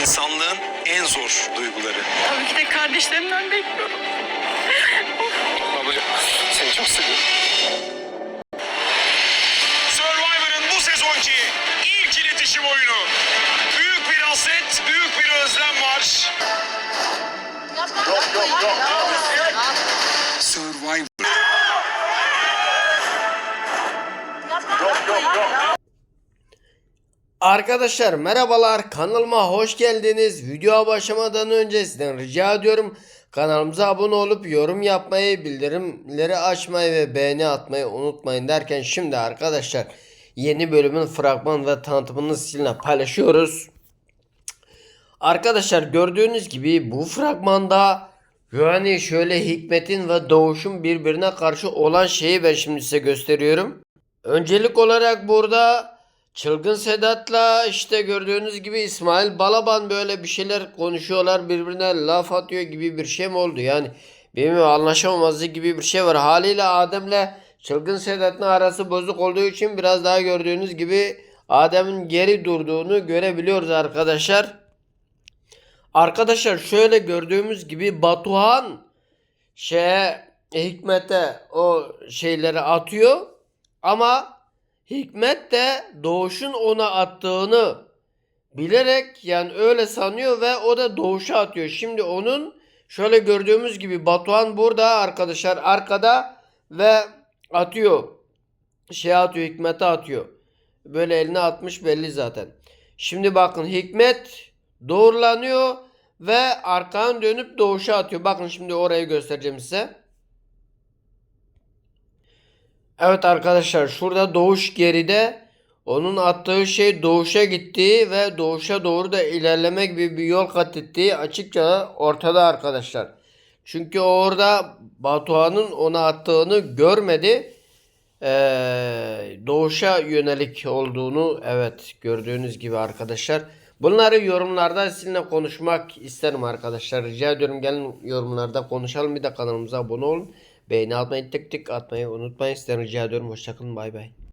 insanlığın en zor duyguları. Tabii ki de kardeşlerimden bekliyorum. Babacığım seni çok seviyorum. Survivor'ın bu sezonki ilk iletişim oyunu. Büyük bir hasret, büyük bir özlem var. Survivor. Arkadaşlar merhabalar kanalıma hoş geldiniz. Videoya başlamadan önce sizden rica ediyorum kanalımıza abone olup yorum yapmayı, bildirimleri açmayı ve beğeni atmayı unutmayın derken şimdi arkadaşlar yeni bölümün fragman ve tanıtımını sizinle paylaşıyoruz. Arkadaşlar gördüğünüz gibi bu fragmanda yani şöyle Hikmet'in ve Doğuş'un birbirine karşı olan şeyi ben şimdi size gösteriyorum. Öncelik olarak burada Çılgın Sedat'la işte gördüğünüz gibi İsmail Balaban böyle bir şeyler konuşuyorlar birbirine laf atıyor gibi bir şey mi oldu yani bilmiyorum anlaşamamazlık gibi bir şey var haliyle Adem'le Çılgın Sedat'ın arası bozuk olduğu için biraz daha gördüğünüz gibi Adem'in geri durduğunu görebiliyoruz arkadaşlar. Arkadaşlar şöyle gördüğümüz gibi Batuhan şeye Hikmet'e o şeyleri atıyor ama Hikmet de Doğuş'un ona attığını bilerek yani öyle sanıyor ve o da Doğuş'a atıyor. Şimdi onun şöyle gördüğümüz gibi Batuhan burada arkadaşlar arkada ve atıyor. Şey atıyor Hikmet'e atıyor. Böyle eline atmış belli zaten. Şimdi bakın Hikmet doğrulanıyor ve arkadan dönüp Doğuş'a atıyor. Bakın şimdi orayı göstereceğim size. Evet arkadaşlar şurada Doğuş geride. Onun attığı şey Doğuş'a gittiği ve Doğuş'a doğru da ilerleme gibi bir yol kat ettiği açıkça ortada arkadaşlar. Çünkü orada Batuhan'ın ona attığını görmedi. Ee, Doğuş'a yönelik olduğunu evet gördüğünüz gibi arkadaşlar. Bunları yorumlarda sizinle konuşmak isterim arkadaşlar. Rica ediyorum gelin yorumlarda konuşalım. Bir de kanalımıza abone olun. Beğeni atmayı tık tık atmayı unutmayın. Sizden rica ediyorum. Hoşçakalın. Bay bay.